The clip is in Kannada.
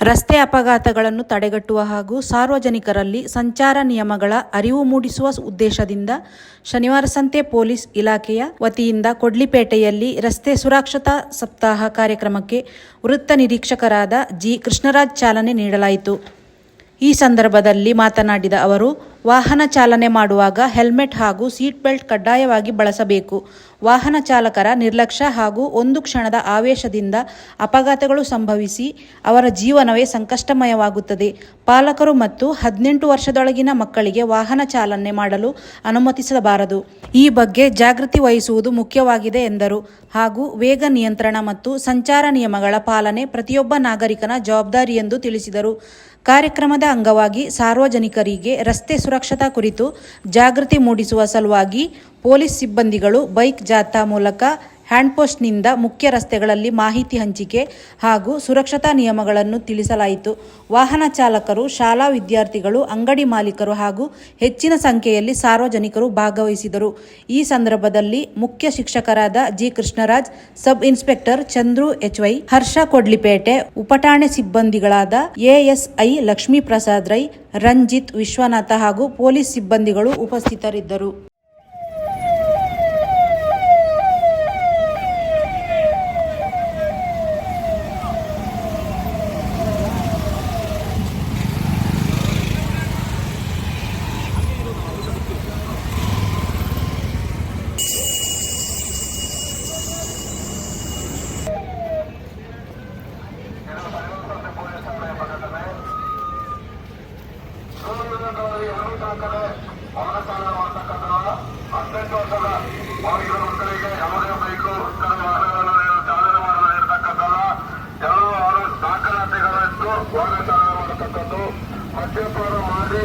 ರಸ್ತೆ ಅಪಘಾತಗಳನ್ನು ತಡೆಗಟ್ಟುವ ಹಾಗೂ ಸಾರ್ವಜನಿಕರಲ್ಲಿ ಸಂಚಾರ ನಿಯಮಗಳ ಅರಿವು ಮೂಡಿಸುವ ಉದ್ದೇಶದಿಂದ ಶನಿವಾರ ಸಂತೆ ಪೊಲೀಸ್ ಇಲಾಖೆಯ ವತಿಯಿಂದ ಕೊಡ್ಲಿಪೇಟೆಯಲ್ಲಿ ರಸ್ತೆ ಸುರಕ್ಷತಾ ಸಪ್ತಾಹ ಕಾರ್ಯಕ್ರಮಕ್ಕೆ ವೃತ್ತ ನಿರೀಕ್ಷಕರಾದ ಜಿ ಕೃಷ್ಣರಾಜ್ ಚಾಲನೆ ನೀಡಲಾಯಿತು. ಈ ಸಂದರ್ಭದಲ್ಲಿ ಮಾತನಾಡಿದ ಅವರು ವಾಹನ ಚಾಲನೆ ಮಾಡುವಾಗ ಹೆಲ್ಮೆಟ್ ಹಾಗೂ ಸೀಟ್ ಬೆಲ್ಟ್ ಕಡ್ಡಾಯವಾಗಿ ಬಳಸಬೇಕು. ವಾಹನ ಚಾಲಕರ ನಿರ್ಲಕ್ಷ್ಯ ಹಾಗೂ ಒಂದು ಕ್ಷಣದ ಆವೇಶದಿಂದ ಅಪಘಾತಗಳು ಸಂಭವಿಸಿ ಅವರ ಜೀವನವೇ ಸಂಕಷ್ಟಮಯವಾಗುತ್ತದೆ. ಪಾಲಕರು ಮತ್ತು ಹದಿನೆಂಟು ವರ್ಷದೊಳಗಿನ ಮಕ್ಕಳಿಗೆ ವಾಹನ ಚಾಲನೆ ಮಾಡಲು ಅನುಮತಿಸಬಾರದು. ಈ ಬಗ್ಗೆ ಜಾಗೃತಿ ವಹಿಸುವುದು ಮುಖ್ಯವಾಗಿದೆ ಎಂದರು. ಹಾಗೂ ವೇಗ ನಿಯಂತ್ರಣ ಮತ್ತು ಸಂಚಾರ ನಿಯಮಗಳ ಪಾಲನೆ ಪ್ರತಿಯೊಬ್ಬ ನಾಗರಿಕನ ಜವಾಬ್ದಾರಿ ಎಂದು ತಿಳಿಸಿದರು. ಕಾರ್ಯಕ್ರಮದ ಅಂಗವಾಗಿ ಸಾರ್ವಜನಿಕರಿಗೆ ರಸ್ತೆ ಸುರಕ್ಷತಾ ಕುರಿತು ಜಾಗೃತಿ ಮೂಡಿಸುವ ಸಲುವಾಗಿ ಪೊಲೀಸ್ ಸಿಬ್ಬಂದಿಗಳು ಬೈಕ್ ಜಾಥಾ ಮೂಲಕ ಹ್ಯಾಂಡ್ಪೋಸ್ಟ್ನಿಂದ ಮುಖ್ಯ ರಸ್ತೆಗಳಲ್ಲಿ ಮಾಹಿತಿ ಹಂಚಿಕೆ ಹಾಗೂ ಸುರಕ್ಷತಾ ನಿಯಮಗಳನ್ನು ತಿಳಿಸಲಾಯಿತು. ವಾಹನ ಚಾಲಕರು, ಶಾಲಾ ವಿದ್ಯಾರ್ಥಿಗಳು, ಅಂಗಡಿ ಮಾಲೀಕರು ಹಾಗೂ ಹೆಚ್ಚಿನ ಸಂಖ್ಯೆಯಲ್ಲಿ ಸಾರ್ವಜನಿಕರು ಭಾಗವಹಿಸಿದರು. ಈ ಸಂದರ್ಭದಲ್ಲಿ ಮುಖ್ಯ ಶಿಕ್ಷಕರಾದ G. Krishnaraj, sub inspector Chandru H Y Harsha Kodlipete, ಉಪಠಾಣೆ ಸಿಬ್ಬಂದಿಗಳಾದ ಎಎಸ್ಐ ಲಕ್ಷ್ಮೀ ಪ್ರಸಾದ್ ರೈ, ರಂಜಿತ್ ವಿಶ್ವನಾಥ ಹಾಗೂ ಪೊಲೀಸ್ ಸಿಬ್ಬಂದಿಗಳು ಉಪಸ್ಥಿತರಿದ್ದರು. ರೈತರ ಕಡೆ ಗಮನ ಸಾಲ ಮಾಡ್ತಕ್ಕಂತಹ ಹದಿನೆಂಟು ವರ್ಷದ ಬಾಡಿಗೆ ಮಕ್ಕಳಿಗೆ ಯಾವುದೇ ಬೈಕು ಉತ್ತರ ವಾಹನಗಳನ್ನು ಚಾಲನೆ ಮಾಡಲು ಇರತಕ್ಕಂಥಲ್ಲ ಮಾಡತಕ್ಕಂಥದ್ದು ಮಾಡಿ